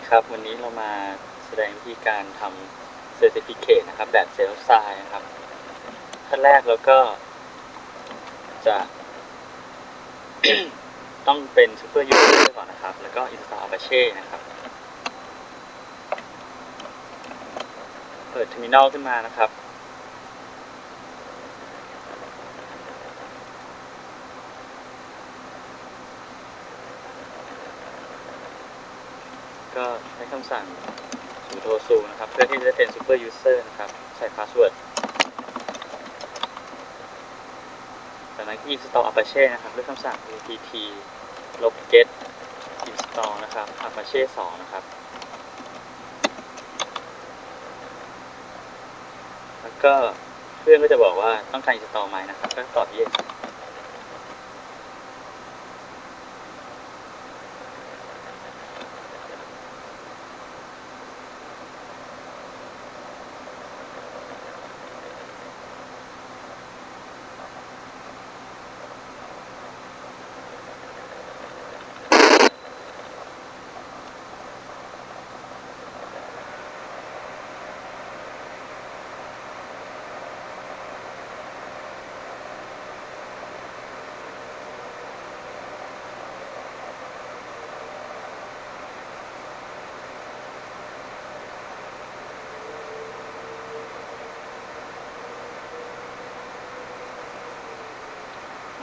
ดีครับ วันนี้เรามาแสดงวิธีการทำเซอร์ติฟิเคตนะครับ แบบเซลล์ไซน์นะครับขั้นแรกเราก็จะ ต้องเป็นซูเปอร์ยูเซอร์ก่อนนะครับ แล้วก็อินสตาอัปเช่นะครับ เปิดเทอร์มินอลขึ้นมานะครับ ก็ใช้คำสั่งสุโทซูนะครับ เพื่อที่จะเป็น Super User นะครับ ใส่ Password จากนั้นก็ install Apache นะครับด้วยคำสั่ง apt log get install นะครับ Apache 2 นะครับ แล้วก็เพื่อนก็จะบอกว่าต้องการ install ไหมนะครับ ก็ตอบ yes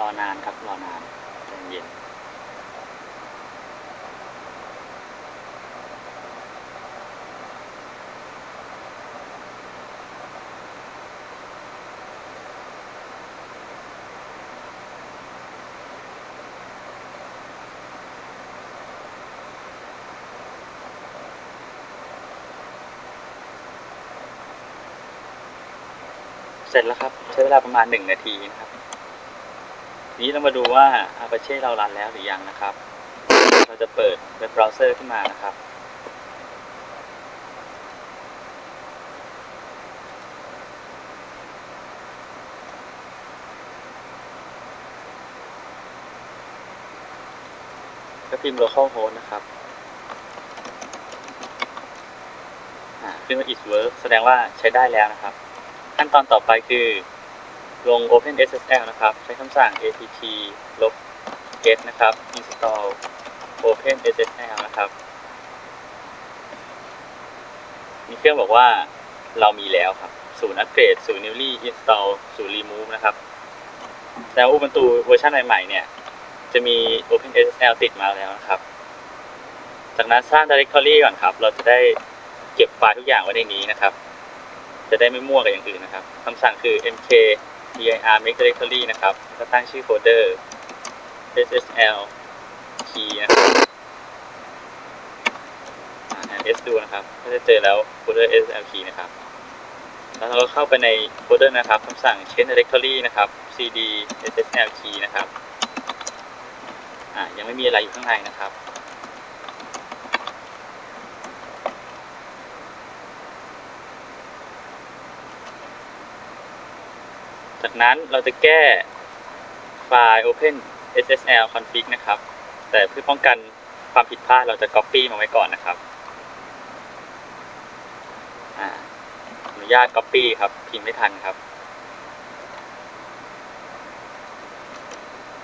อนานครับ รอนานใจเย็นเสร็จแล้วครับ ใช้เวลาประมาณหนึ่งนาทีนะครับ นี้เรามาดูว่า Apache เรารันแล้วหรือยังนะครับ เราจะเปิดเว็บเบราว์เซอร์ขึ้นมานะครับ ก็พิมพ์ localhost นะครับขึ้นมา is work แสดงว่าใช้ได้แล้วนะครับ ขั้นตอนต่อไปคือ ลง OpenSSL นะครับ ใช้คำสั่ง apt log get นะครับ install OpenSSL นะครับ มีเครื่องบอกว่าเรามีแล้วครับ ศูนย์อัปเกรด ศูนย์ newly install ศูนย์ remove นะครับ แต่อุบันตูเวอร์ชันใหม่ๆเนี่ย จะมี OpenSSL ติดมาแล้วนะครับ จากนั้นสร้าง directory ก่อนครับ เราจะได้เก็บไฟล์ทุกอย่างไว้ในนี้นะครับ จะได้ไม่มั่วกับอย่างอื่นนะครับคำสั่งคือ mk dir make directory นะครับ ก็ตั้งชื่อโฟลเดอร์ ssl key นะครับ S. ดูนะครับ ก็จะเจอแล้วโฟลเดอร์ ssl key นะครับ แล้วเราก็เข้าไปในโฟลเดอร์นะครับคำสั่ง change directory นะครับ cd ssl key นะครับ อ่า ยังไม่มีอะไรอยู่ข้างในนะครับ จาก นั้นเราจะแก้ไฟล์ open ssl config นะครับ แต่เพื่อป้องกันความผิดพลาดเราจะ copy มาไว้ก่อนนะครับอนุญาต copy ครับ พิมพ์ไม่ทันครับ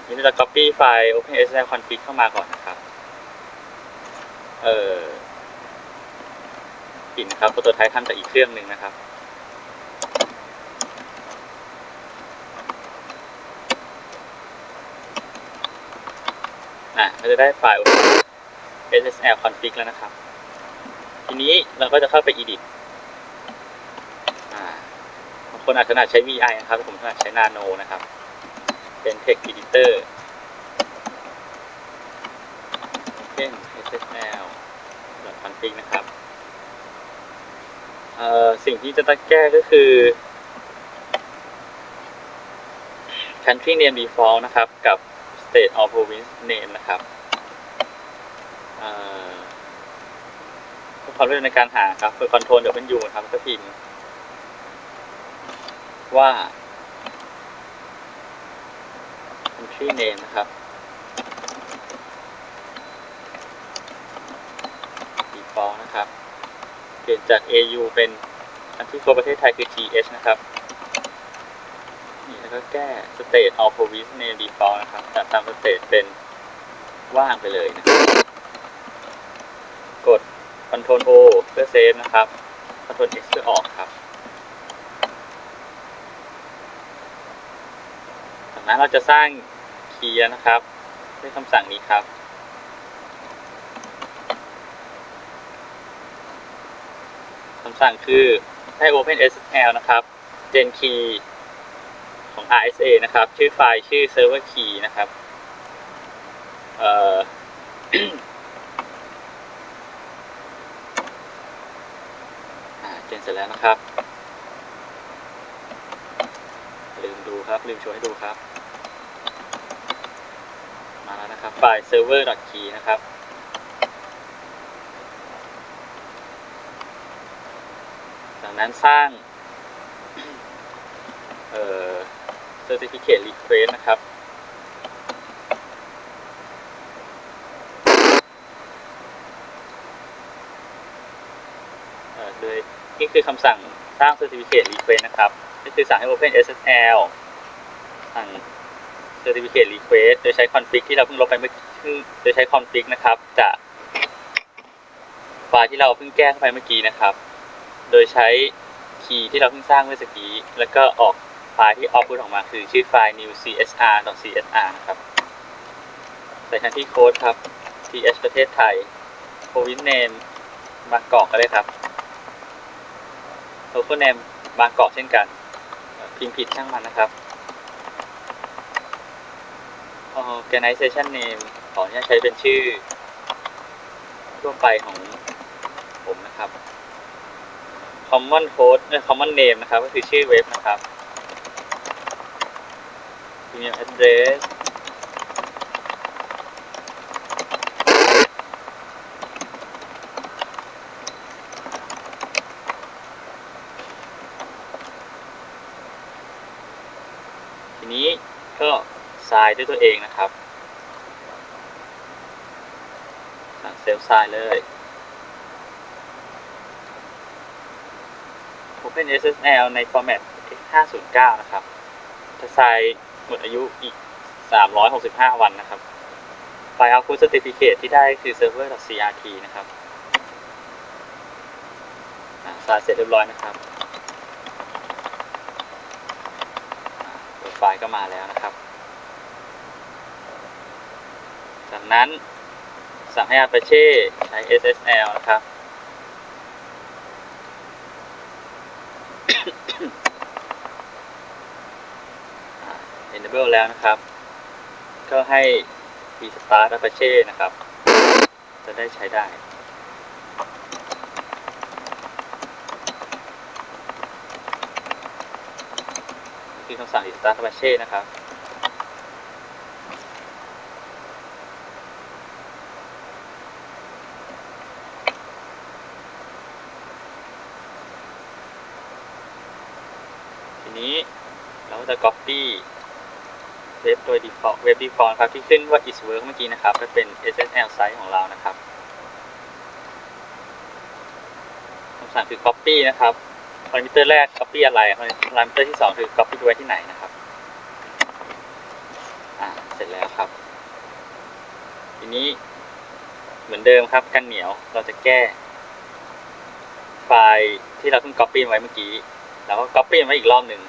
นี่เราจะ copy ไฟล์ open ssl config เข้ามาก่อนนะครับ เออผิดนะครับโปรโตไทป์ทำจากอีกเครื่องหนึ่งนะครับ อะเราจะได้ไฟล์ SSL config แล้วนะครับ ทีนี้เราก็จะเข้าไป edit อ่าบางคนอาจถนัดใช้ VI นะครับ ผมถนัดใช้ Nano นะครับ เป็น text editor open SSL config นะครับเอ่อสิ่งที่จะต้องแก้ก็คือ country name default นะครับ กับ state of province name นะครับเพื่อความรวดเร็วในการหาครับเพื่อ control เดี๋ยวเป็นยูนะครับก็พิมพ์ว่า country name นะครับ default default นะครับ เปลี่ยนจาก AU เป็นอันที่ตัวประเทศไทยคือ TH นะครับ ก็แก้ state of province ใน default นะครับจากตาม state เป็นว่างไปเลยนะครับกด Ctrl O เพื่อเซฟนะครับ Ctrl X เพื่อออกครับจากนั้นเราจะสร้างคีย์นะครับด้วยคำสั่งนี้ครับคำสั่งคือให้ OpenSSL นะครับ gen key ของ RSA นะครับ ชื่อไฟล์ชื่อ server key นะครับเอ่อเจนเสร็จแล้วนะครับ ลืมดูครับ ลืมโชว์ให้ดูครับ มาแล้วนะครับ ไฟล์ server.key นะครับจากนั้นสร้าง เอ่อ certificate request นะครับเออโดยนี่คือคำสั่งสร้าง certificate request นะครับก็คือสั่งให้ open SSL สั่ง certificate request โดยใช้ config ที่เราเพิ่งลบไปเมื่อกี้โดยใช้ config นะครับ จะไฟล์ที่เราเพิ่งแก้เข้าไปเมื่อกี้นะครับ โดยใช้คีย์ที่เราเพิ่งสร้างเมื่อสักกี้แล้วก็ออก ไฟล์ที่ output ออกมาคือชื่อไฟล์ new csr csr นะครับ ใส่ทันที่โค้ดครับ th ประเทศไทย province name บางกอกก็ได้ครับ local name บางกอกเช่นกัน พิมพ์ผิดช่างมันนะครับ organization name ขออนุญาตใช้เป็นชื่อ ทั่วไปของผมนะครับ common host เอ่อ common name นะครับ ก็คือชื่อเว็บนะครับ email address ทีนี้ก็ทรายด้วยตัวเองนะครับ สั่งเซลล์ทรายเลย Open SSL ใน format x509 นะครับจะทราย หมดอายุอีก 365 วันนะครับ ไฟล์ output certificate ที่ได้คือ server.crt นะครับอ่าทรายเสร็จเรียบร้อยนะครับอ่าไฟล์ก็มาแล้วนะครับ จากนั้นสั่งให้ Apache ใช้ SSL นะครับ อ่า enable แล้วนะครับ ก็ให้ restart Apache นะครับ จะได้ใช้ได้นี่คือคำสั่ง restart Apache นะครับ ทีนี้เราก็จะ copy เว็บโดย default เว็บ default ครับที่ขึ้นว่า is work เมื่อกี้นะครับจะเป็น SSL site ของเรานะครับคำสั่งคือ copy นะครับ parameter แรก copy อะไร parameter ที่สองคือ copy ไว้ที่ไหนนะครับอ่าเสร็จแล้วครับ ทีนี้เหมือนเดิมครับกันเหนียวเราจะแก้ ไฟล์ที่เราเพิ่ง copy ไว้เมื่อกี้ แล้วก็ copy ไว้อีกรอบหนึ่ง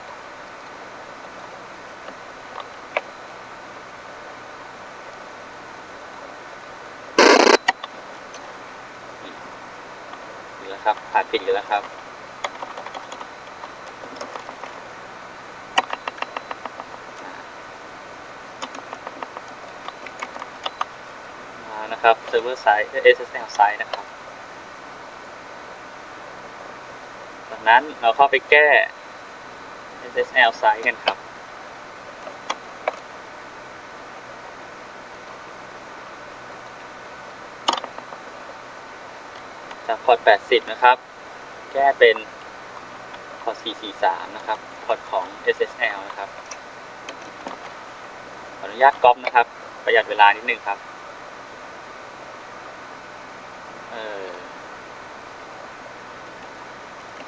อีกแล้ว ครับผ่านผิดอีกแล้วครับนะครับ server side เอ่อ SSL side นะครับ จากนั้นเราเข้าไปแก้ SSL site กันครับ จากพอร์ต80 นะครับ แก้เป็นพอร์ต443 นะครับ พอร์ตของ SSL นะครับ ขออนุญาตก๊อปนะครับ ประหยัดเวลานิดนึงครับ เออ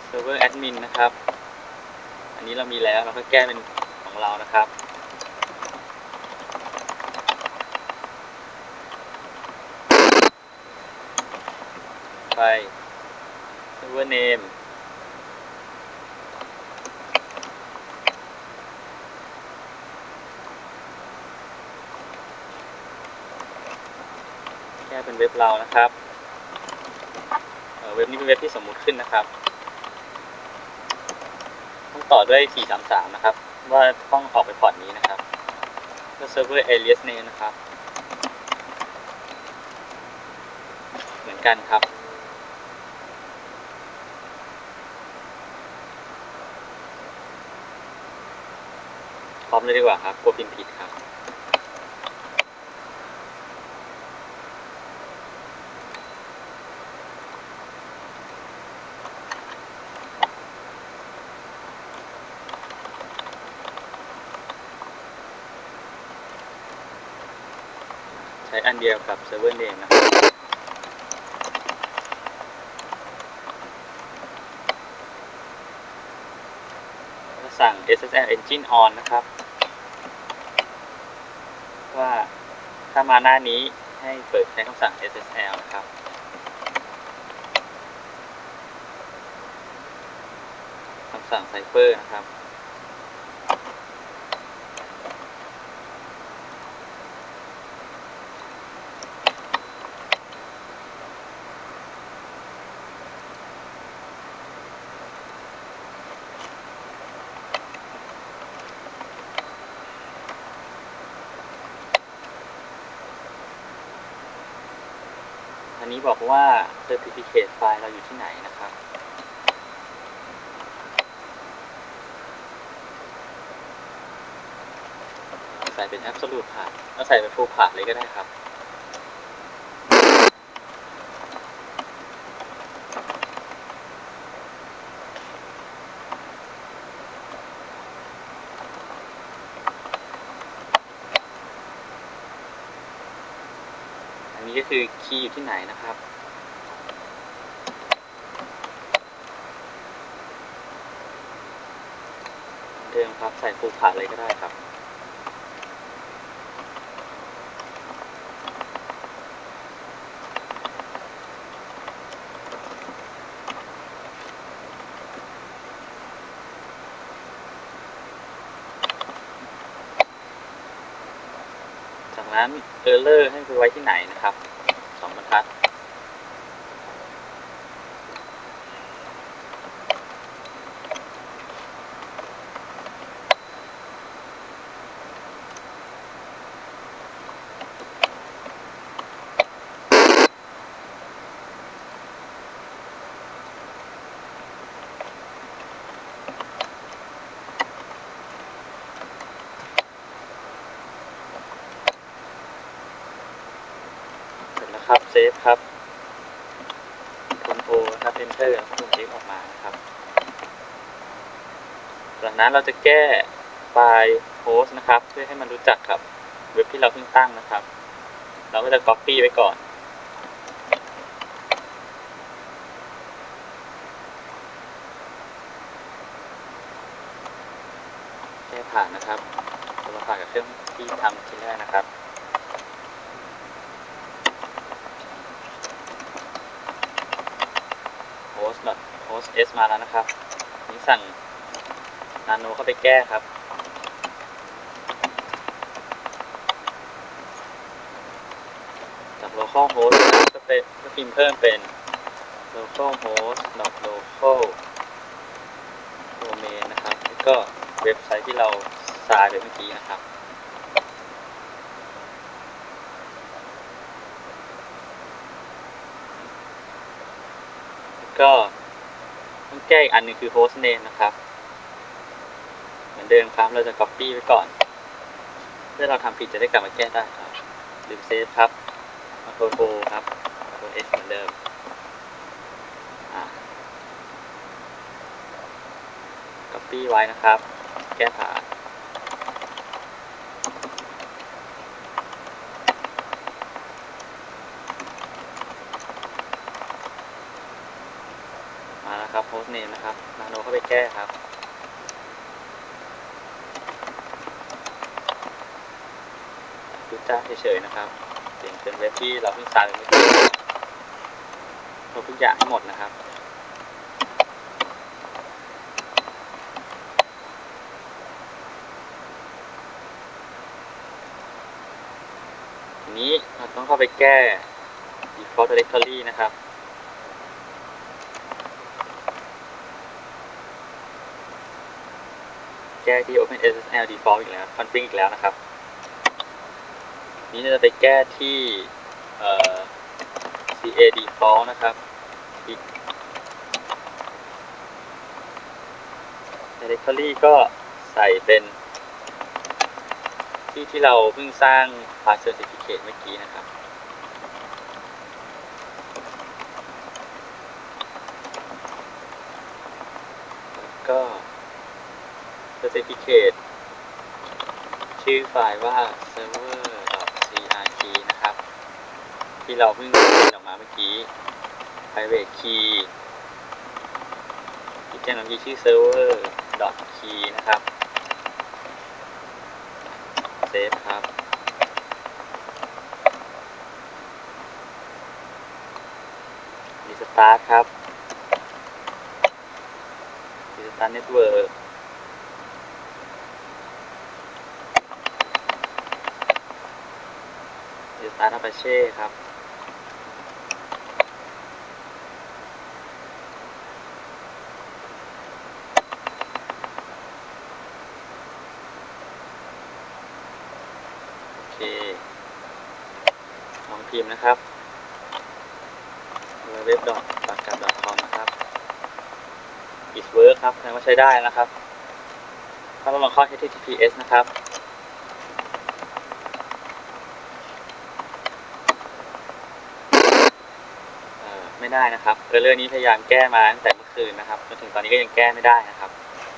เซิร์ฟเวอร์แอดมินนะครับ อันนี้เรามีแล้วเราก็แก้เป็นของเรานะครับ ไป server name แก้เป็นเว็บเรานะครับเเว็บนี้เป็นเว็บที่สมมุติขึ้นนะครับ ต้องต่อด้วย 433 นะครับ ว่าต้องออกไปพอร์ตนี้นะครับก็ server alias name นะครับ เหมือนกันครับ พร้อมเลยดีกว่าครับกลัวพิมพ์ผิดครับ ใช้อันเดียวกับ server name นะครับ แล้ว สั่ง SSL engine on นะครับ ว่าถ้ามาหน้านี้ให้เปิดใช้คำสั่ง SSL นะครับ คำสั่ง Cipher นะครับ นนี้บอกว่า certificate ไฟล์เราอยู่ที่ไหนนะครับ ใส่เป็น absolute ผ่านแล้วใส่เป็น full ผ่านเลยก็ได้ครับ ก็คือคีย์อยู่ที่ไหนนะครับ เดิมครับใส่ฟูผ่านเลยก็ได้ครับ เออร์เลอร์ให้ไปไว้ที่ไหนนะครับ สองบรรทัด เสร็จแล้วครับ เซ ฟครับคอนโทรนะครับ enter แล้วก็เอ็กออกมานะครับ จากนั้นเราจะแก้ไฟล์โฮสต์นะครับ เพื่อให้มันรู้จักกับเว็บที่เราเพิ่งตั้งนะครับ เราก็จะ copy ไว้ก่อน แก้ผ่านนะครับเราผ่านกับเครื่องที่ทำทีแรกนะครับ host host s มาแล้วนะครับ นี่สั่ง nano เข้าไปแก้ครับ จาก local host นะครับก็เป็นก็พิมพ์เพิ่มเป็น local host local domain นะครับ แล้วก็เว็บไซต์ที่เราสายไปเมื่อกี้นะครับก็ ต้องแก้อีกอันหนึงคือ host name นะครับ เหมือนเดิมครับเราจะ copy ไว้ก่อน เพื่อเราทำผิดจะได้กลับมาแก้ได้ครับลืมเซฟครับ Ctrl O ครับ Ctrl S เหมือนเดิมอ copy ไว้นะครับ แก้ผ่าน มาแล้วครับนะครับ host name นเข้าไปแก้ครับ ดูจ้าเฉยๆนะครับเปลี่ยนเป็นเว็บที่เราเพิ่งสร้างเมื่อกี้ลบทุกอย่างให้หมดนะครับนี้เราต้องเข้าไปแก้ default directory นะครับ แก้ที่ OpenSSL default อีกแล้ว config อีกแล้วนะครับ นี้เราจะไปแก้ที่ CA default นะครับอีก directory ก็ใส่เป็น ที่ที่เราเพิ่งสร้าง file certificate เมื่อกี้นะครับ แล้วก็ certificate ชื่อไฟล์ว่า server.crt นะครับ ที่เราเพิ่งเขียนออกมาเมื่อกี้ private key ที่เขียนออกมาชื่อ server.key นะครับ เซฟครับรีสตาร์ทครับรีสตาร์ทเน็ตเวิร์ก รีส ตาร์ทอาปาเช่ครับโอเคลองพิมพ์นะครับ w w w p a k a t c o m นะครับ is work ครับแสดงว่าใช้ได้นะครับถ้าเราลองเข้า https นะครับ เอ่อ ได้นะครับเออเรื่องนี้พยายามแก้มาตั้งแต่เมื่อคืนนะครับจนถึงตอนนี้ก็ยังแก้ไม่ได้นะครับ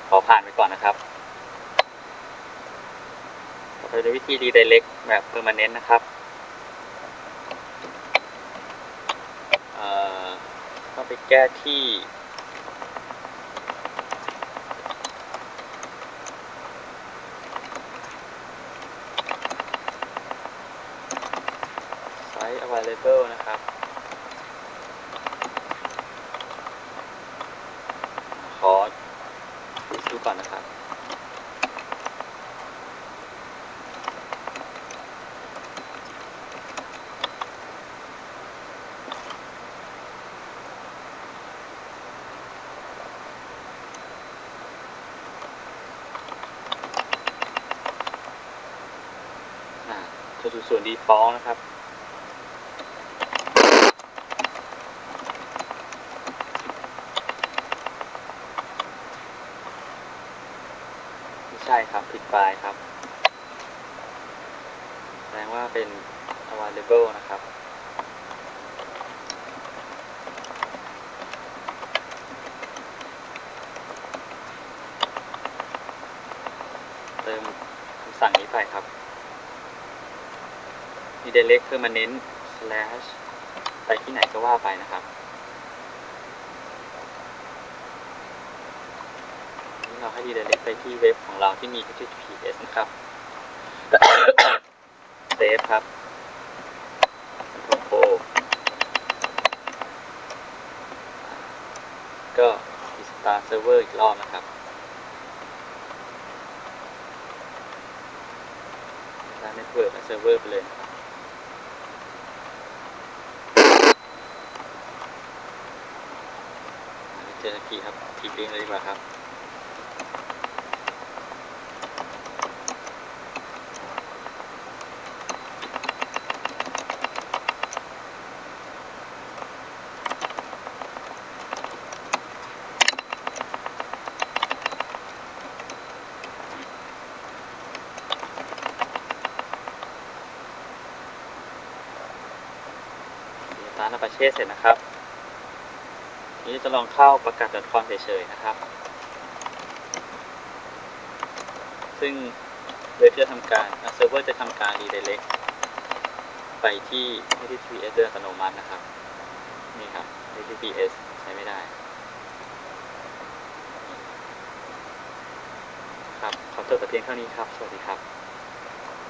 ขอผ่านไปก่อนนะครับต่อไปเป็นวิธี redirect แบบ permanent นะครับเอ่อต้องไปแก้ที่ site available นะครับ ขอดูก่อนนะครับ อ่า จะดูส่วน default นะครับไม่ใช่ครับผิดไฟล์ครับ แสดงว่าเป็น available นะครับ เติมคำสั่งนี้ไปครับ เล็กคือมันเน้น slash ไปที่ไหนก็ว่าไปนะครับนี่เราให้ redirect ไปที่เว็บของเราที่มี https นะครับเซฟครับ control ก็ restart server อีกรอบนะครับ restart network และ server ไปเลยนะครับ ไม่ เจอสักทีครับทีลิงก์เลยดีกว่าครับร้านอาปาเช่เสร็จนะครับี้จะลองเข้าประกาศ .com เฉยๆนะครับ ซึ่งเว็บจะทำการเซิร์ฟเวอร์จะทำการ redirect ไปที่ https โดยอัตโนมัตินะครับ นี่ครับ https ใช้ไม่ได้ ครับ ขอจบแต่เพียงเท่านี้ครับ สวัสดีครับ